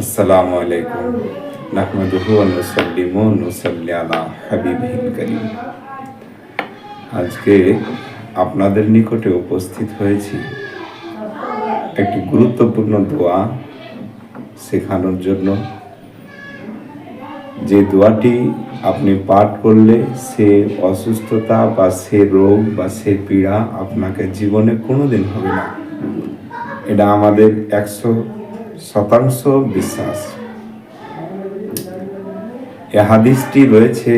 আসসালামু আলাইকুম। নাহমাদুহু ওয়া নুসাল্লিমু নুসাল্লি আলা হাবিবিল কারীম। আজকে আপনাদের নিকটে উপস্থিত হয়েছি একটি গুরুত্বপূর্ণ দোয়া শেখানোর জন্য। যে দোয়াটি আপনি পাঠ করলে সে অসুস্থতা বা সে রোগ বা সে পীড়া আপনাকে জীবনে কোনোদিন হবে না। এটা আমাদের একশো শতাংশ বিশ্বাস। এ হাদিসটি রয়েছে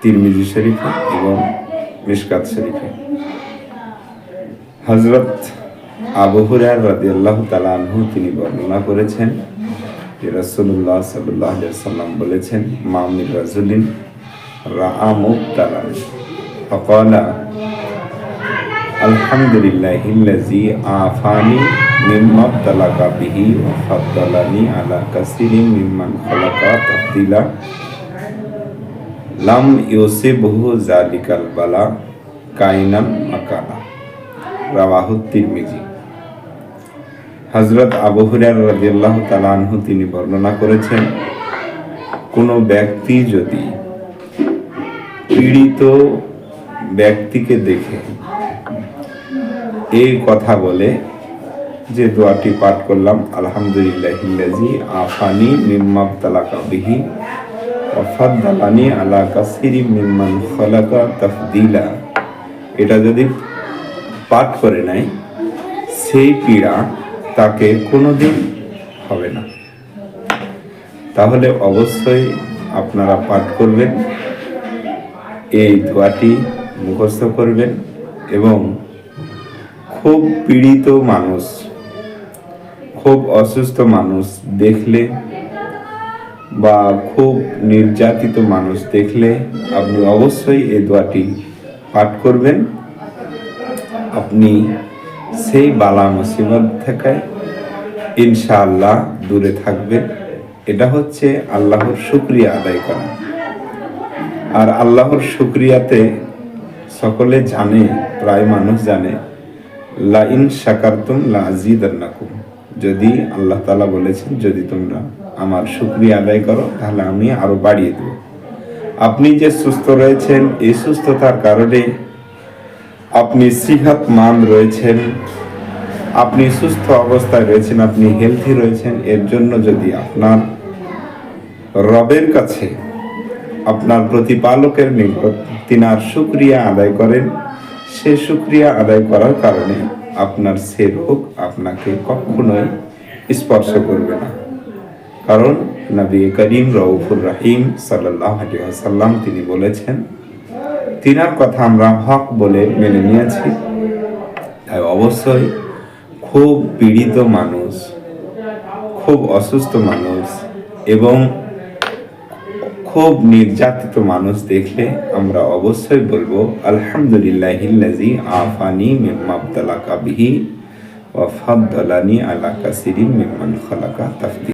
তিরমিজি শরীফে এবং মিশকাত শরীফে। হজরত আবু হুরার রাদি আল্লাহ তালাহু তিনি বর্ণনা করেছেন যে রসুল্লাহ সাল্লাহ সাল্লাম বলেছেন মামির রাজুলিন রাআমুক তালান ফকলা আলহামদুলিল্লাহিল্লাজি আফানি মিম্মা তালাকা বিহি ফাদ্দালানি আলা কাসিরিন মিম্মান খালাকা তাফদিলা লাম ইউসিবহু জালিকাল বালা কাইনান মাকানা রাওয়াহু তিরমিজি হজরত আবু হুরার রাদিয়াল্লাহু তাআলা আনহু তিনি বর্ণনা করেছেন, কোনো ব্যক্তি যদি পীড়িত ব্যক্তিকে দেখে এই কথা বলে যে দোয়াটি পাঠ করলাম, আলহামদুলিল্লাহিল্লাজি, আফানি মিম্মাব তালাকা বিহি ওয়াফাদ্দালানি আলা কাসিরি মিম্মান খলাকা তাফদিলা। এটা যদি পাঠ করে নেয়, সেই পীড়া তাকে কোনোদিন হবে না। তাহলে অবশ্যই আপনারা পাঠ করবেন, এই দোয়াটি মুখস্থ করবেন এবং খুব পীড়িত মানুষ খুব অসুস্থ মানুষ দেখলে বা খুব নির্যাতিত মানুষ দেখলে আপনি অবশ্যই এই দোয়াটি পাঠ করবেন। আপনি সেই বালা মুসিবত থেকে ইনশাআল্লাহ দূরে থাকবেন। এটা হচ্ছে আল্লাহর শুক্রিয়া আদায় করা। আর আল্লাহর শুক্রিয়াতে সকলে জানে, প্রায় মানুষ জানে, লা ইন শাকারতুম লা আজিদান্নাকুম। যদি আল্লাহ তালা বলেছেন, যদি তোমরা আমার শুক্রিয়া আদায় করো, তাহলে আমি আরও বাড়িয়ে দেব। আপনি যে সুস্থ রয়েছেন, এই সুস্থতার কারণে আপনি সিহাত মান রয়েছেন, আপনি সুস্থ অবস্থায় রয়েছেন, আপনি হেলথি রয়েছেন, এর জন্য যদি আপনার রবের কাছে আপনার প্রতিপালকের নিকট তিনার শুক্রিয়া আদায় করেন, সে শুক্রিয়া আদায় করার কারণে আপনার সে রোগ আপনাকে কখনোই স্পর্শ করবে না। কারণ নবী করিম রউফুর রাহিম সাল্লাম তিনি বলেছেন, তিনার কথা আমরা হক বলে মেনে নিয়েছি। তাই অবশ্যই খুব পীড়িত মানুষ, খুব অসুস্থ মানুষ এবং খুব নির্যাতিত মানুষ দেখলে আমরা অবশ্যই বলব আলহামদুলিল্লাহিল্লাজি আফানি মিম্মাবতালাকা বিহি ওয়া ফাদ্দালানি আলা কাসিরিন মিম্মান খালাকা তাফদি